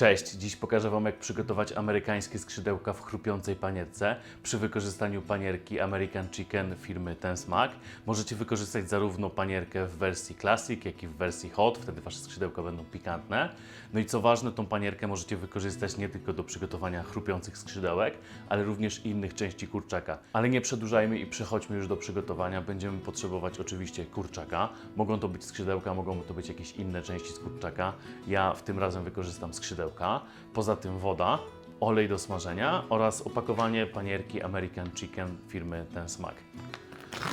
Cześć, dziś pokażę Wam jak przygotować amerykańskie skrzydełka w chrupiącej panierce przy wykorzystaniu panierki American Chicken firmy Ten Smak. Możecie wykorzystać zarówno panierkę w wersji Classic, jak i w wersji Hot, wtedy Wasze skrzydełka będą pikantne. No i co ważne, tą panierkę możecie wykorzystać nie tylko do przygotowania chrupiących skrzydełek, ale również innych części kurczaka. Ale nie przedłużajmy i przechodźmy już do przygotowania. Będziemy potrzebować oczywiście kurczaka. Mogą to być skrzydełka, mogą to być jakieś inne części z kurczaka. Ja w tym razem wykorzystam skrzydełka. Poza tym woda, olej do smażenia oraz opakowanie panierki American Chicken firmy Ten Smak.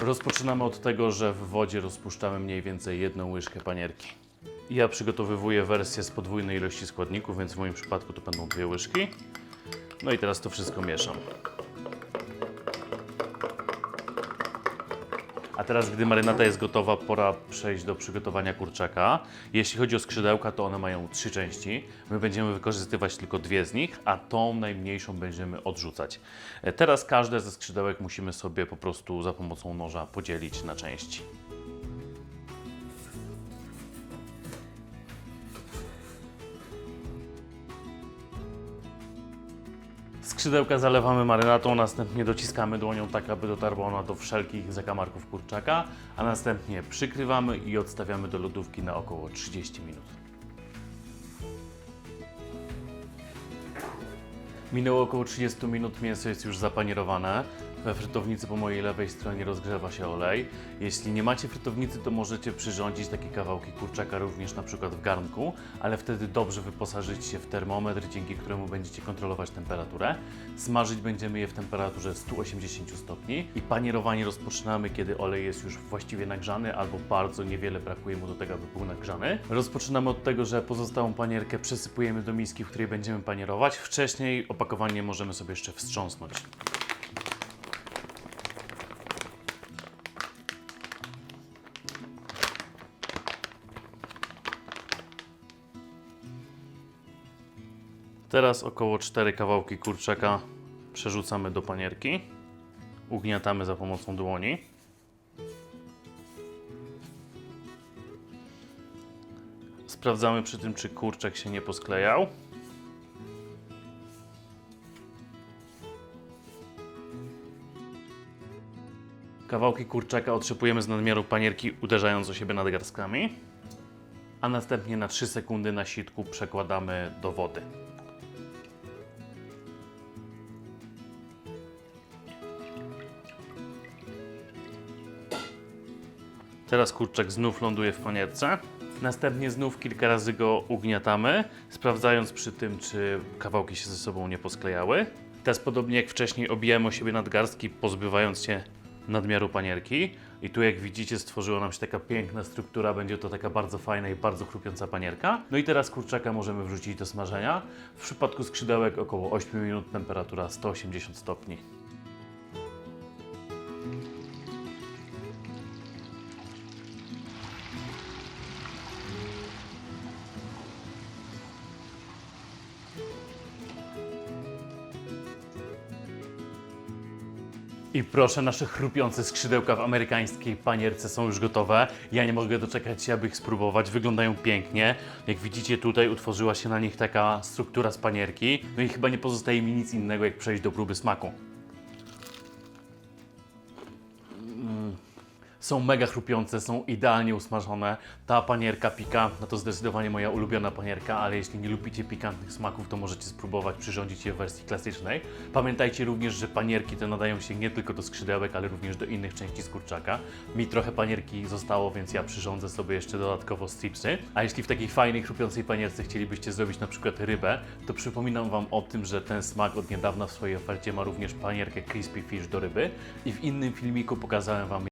Rozpoczynamy od tego, że w wodzie rozpuszczamy mniej więcej jedną łyżkę panierki. Ja przygotowywuję wersję z podwójnej ilości składników, więc w moim przypadku to będą dwie łyżki. No i teraz to wszystko mieszam. A teraz, gdy marynata jest gotowa, pora przejść do przygotowania kurczaka. Jeśli chodzi o skrzydełka, to one mają trzy części. My będziemy wykorzystywać tylko dwie z nich, a tą najmniejszą będziemy odrzucać. E, Teraz każde ze skrzydełek musimy sobie po prostu za pomocą noża podzielić na części. Skrzydełka zalewamy marynatą, następnie dociskamy dłonią tak, aby dotarła ona do wszelkich zakamarków kurczaka, a następnie przykrywamy i odstawiamy do lodówki na około 30 minut. Minęło około 30 minut, mięso jest już zapanierowane. We frytownicy po mojej lewej stronie rozgrzewa się olej. Jeśli nie macie frytownicy, to możecie przyrządzić takie kawałki kurczaka również na przykład w garnku, ale wtedy dobrze wyposażyć się w termometr, dzięki któremu będziecie kontrolować temperaturę. Smażyć będziemy je w temperaturze 180 stopni i panierowanie rozpoczynamy, kiedy olej jest już właściwie nagrzany albo bardzo niewiele brakuje mu do tego, aby był nagrzany. Rozpoczynamy od tego, że pozostałą panierkę przesypujemy do miski, w której będziemy panierować. Wcześniej opakowanie możemy sobie jeszcze wstrząsnąć. Teraz około 4 kawałki kurczaka przerzucamy do panierki. Ugniatamy za pomocą dłoni. Sprawdzamy przy tym, czy kurczak się nie posklejał. Kawałki kurczaka otrzepujemy z nadmiaru panierki, uderzając o siebie nadgarstkami, a następnie na 3 sekundy na sitku przekładamy do wody. Teraz kurczak znów ląduje w panierce. Następnie znów kilka razy go ugniatamy, sprawdzając przy tym, czy kawałki się ze sobą nie posklejały. Teraz podobnie jak wcześniej obijamy o siebie nadgarstki, pozbywając się nadmiaru panierki. I tu jak widzicie stworzyła nam się taka piękna struktura, będzie to taka bardzo fajna i bardzo chrupiąca panierka. No i teraz kurczaka możemy wrzucić do smażenia. W przypadku skrzydełek około 8 minut, temperatura 180 stopni. I proszę, nasze chrupiące skrzydełka w amerykańskiej panierce są już gotowe. Ja nie mogę doczekać się, aby ich spróbować. Wyglądają pięknie. Jak widzicie, tutaj utworzyła się na nich taka struktura z panierki. No i chyba nie pozostaje mi nic innego, jak przejść do próby smaku. Są mega chrupiące, są idealnie usmażone. Ta panierka pikantna to zdecydowanie moja ulubiona panierka, ale jeśli nie lubicie pikantnych smaków, to możecie spróbować przyrządzić je w wersji klasycznej. Pamiętajcie również, że panierki te nadają się nie tylko do skrzydełek, ale również do innych części z kurczaka. Mi trochę panierki zostało, więc ja przyrządzę sobie jeszcze dodatkowo stripsy. A jeśli w takiej fajnej, chrupiącej panierce chcielibyście zrobić na przykład rybę, to przypominam Wam o tym, że ten smak od niedawna w swojej ofercie ma również panierkę crispy fish do ryby i w innym filmiku pokazałem Wam